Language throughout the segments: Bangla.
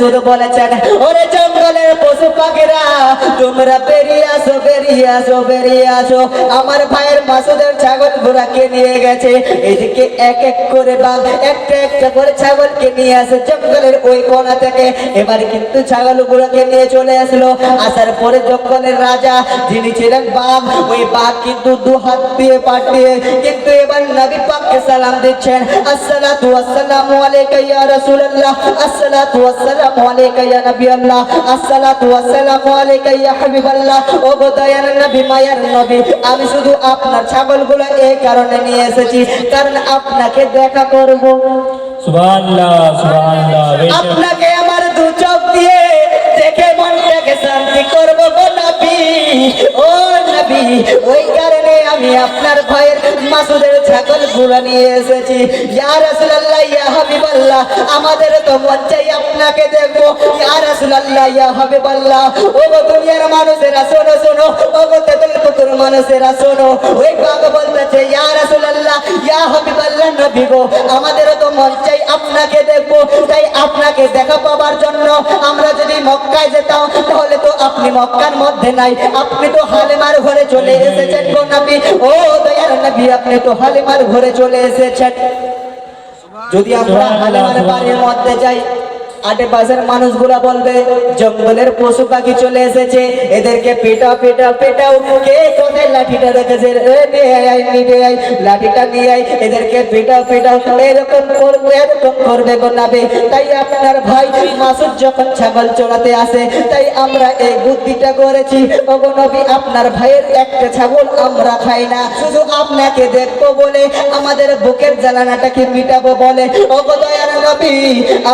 শুধু বলেছেন, ওরে জঙ্গলের পশু পাখিরা, তোমরা বেরিয়ে আসো বেরিয়ে আসো বেরিয়ে আসো। আমার ভাইয়ের মাসুদের ছাগল ঘোড়াকে নিয়ে গেছে। এদিকে এক এক করে বাঘ, একটা একটা করে ছাগলকে নিয়ে আসে জঙ্গলের ওই কোণা থেকে। এবার কিন্তু ছাগল গুলোকে নিয়ে চলে আসলো। আসার পরে জঙ্গলের রাজা, যিনি ছিলেন বাঘ, ওই বাঘ কিন্তু দু হাত দিয়ে পাঠিয়ে কিন্তু এবার নবী পাককে সালাম দিচ্ছেন। আসসালাতু আসসালামু আলাইকা ইয়া রাসূলুল্লাহ, আসসালাতু আসসালামু আলাইকা ইয়া নবী আল্লাহ আসসালাতু আসসালামু আলাইকা ইয়া হাবিবাল্লাহ। ও গো দয়ার নবী, মায়ার নবী, আমি শুধু আপনার ছাগলগুলো এই কারণে নিয়ে এসেছি। কারণ আপনাকে দেখা করব। সুবহানাল্লাহ সুবহানাল্লাহ। বেশ আপনাকে আমার আমি আপনার ভাইয়ের মাসুদের ছাগলগুলো নিয়ে এসেছি। ইয়া রাসূলুল্লাহ, ইয়া হাবিবাল্লাহ, আমাদের তো মন চাই আপনাকে দেখব। ইয়া ও গো দুনিয়ার মানুষেরা শোনো শোনো ও গো মানুষেরা শোনো। ওই বলতেছে, ইয়া নবী গো আমাদেরও তো মন চাই আপনাকে দেখব, তাই আপনাকে দেখা পাবার জন্য আমরা যদি মক্কায় যেতাম, তাহলে তো আপনি মক্কার মধ্যে নাই। আপনি তো হালেমার ঘরে চলে এসেছেন গো নাবি। ও দয়ার নবী, আপনি তো হালেমার ঘরে চলে এসেছেন। যদি আমরা হালেমার বাড়ির মধ্যে যাই আশেপাশের মানুষগুলা বলবে, জঙ্গলের পশু পাখি চলে এসেছে, এদেরকে পেটা পেটা পেটাও, কে লাঠিটা রেখেছে লাঠিটা নিয়ে এদেরকে পেটাও এরকম করবে এরকম করবে তাই আপনার ভাই মাসুদ যখন ছাগল চড়াতে আসে, তাই আমরা এই বুদ্ধিটা করেছি। নবী, আপনার ভাইয়ের একটা ছাগল আমরা খাই না, শুধু আপনাকে দেখব বলে, আমাদের বুকের জ্বালানাটাকে মিটাবো বলে। অবদয়ার নবী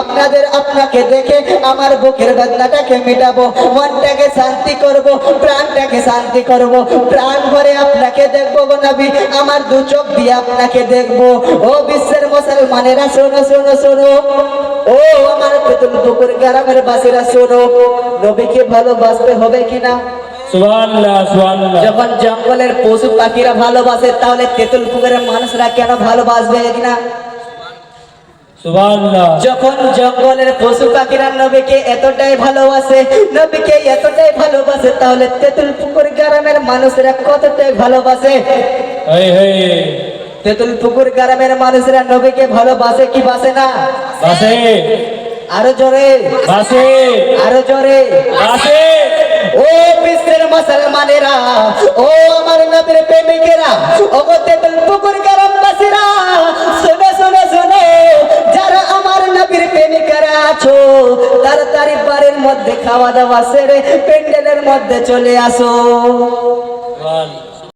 আপনাদের আপনাকে দেখে আমার বুকের বেদনাটাকে মিটাবো মনটাকে শান্তি করব প্রাণটাকে শান্তি করব প্রাণ ভরে আপনাকে দেখব গো নবী আমার দু চোখ দিয়ে আপনাকে দেখব। ও বিশ্বের মুসলমানেরা শোনো শোনো শোনো। ও আমার পেতুল পুকুর গ্রামের বাসীরা শোনো। নবীকে ভালোবাসতে হবে কিনা? যখন জঙ্গলের পশু পাখিরা ভালোবাসে তাহলে তেতুল পুকুরের মানুষরা কেন ভালোবাসবে কিনা? যখন জঙ্গলের পশু পাখিরা নবীকে এতটাই ভালোবাসে নবীকে এতটাই ভালোবাসে তাহলে তেতুল পুকুর গ্রামের মানুষরা কতটাই ভালোবাসে? তেতুল পুকুর গ্রামের মানুষরা নবীকে ভালোবাসে কি বাসে না? বাসে। আরও জোরে। বাসে। আরও জোরে। বাসে। ও বিশ্বের মুসলমানেরা ও আমার নবীর প্রেমিকেরা ও তেতুল পুকুর বাড়ির মধ্যে খাওয়া দাওয়া সেরে প্যান্ডেলের মধ্যে চলে আসো।